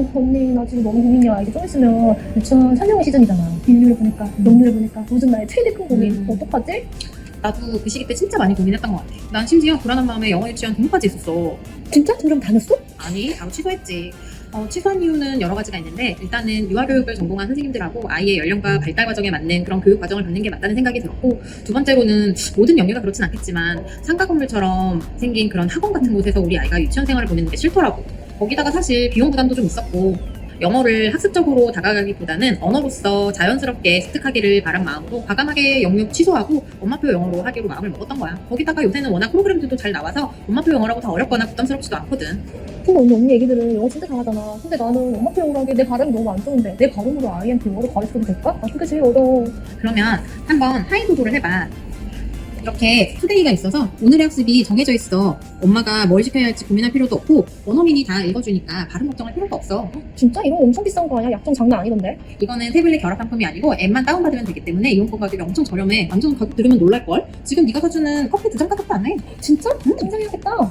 어, 언니 나 지금 너무 고민이야. 이제 좀 있으면 유치원 3학년 시즌이잖아. 인류를 보니까, 영유를 보니까 요즘 나의 최대 큰 고민. 음. 어떡하지? 나도 그 시기 때 진짜 많이 고민했던 것 같아. 난 심지어 불안한 마음에 영어 유치원 등록까지 했었어. 진짜? 그럼 다녔어? 아니, 바로 취소했지. 어, 취소한 이유는 여러 가지가 있는데 일단은 유아교육을 전공한 선생님들하고 아이의 연령과 발달 과정에 맞는 그런 교육 과정을 받는 게 맞다는 생각이 들었고 두 번째로는 모든 영유가 그렇진 않겠지만 상가 건물처럼 생긴 그런 학원 같은 곳에서 우리 아이가 유치원 생활을 보내는 게 싫더라고. 거기다가 사실 비용 부담도 좀 있었고 영어를 학습적으로 다가가기보다는 언어로서 자연스럽게 습득하기를 바란 마음으로 과감하게 영유 취소하고 엄마표 영어로 하기로 마음을 먹었던 거야. 거기다가 요새는 워낙 프로그램들도 잘 나와서 엄마표 영어라고 다 어렵거나 부담스럽지도 않거든. 근데 언니 언니 얘기들은 영어 진짜 잘하잖아. 근데 나는 엄마 표현을 하기에 내 발음이 너무 안 좋은데 내 발음으로 아이한테 영어를 가르쳐도 될까? 아 그게 제일 어려워. 그러면 한번 하이도도를 해봐. 이렇게 투데이가 있어서 오늘의 학습이 정해져 있어. 엄마가 뭘 시켜야 할지 고민할 필요도 없고 원어민이 다 읽어주니까 발음 걱정할 필요도 없어. 진짜 이런 거 엄청 비싼 거 아니야? 약정 장난 아니던데? 이거는 태블릿 결합 상품이 아니고 앱만 다운받으면 되기 때문에 이용권 가격이 엄청 저렴해. 완전 가격 들으면 놀랄걸? 지금 네가 사주는 커피 두 잔 가격도 안 해. 진짜? 응, 굉장해야겠다.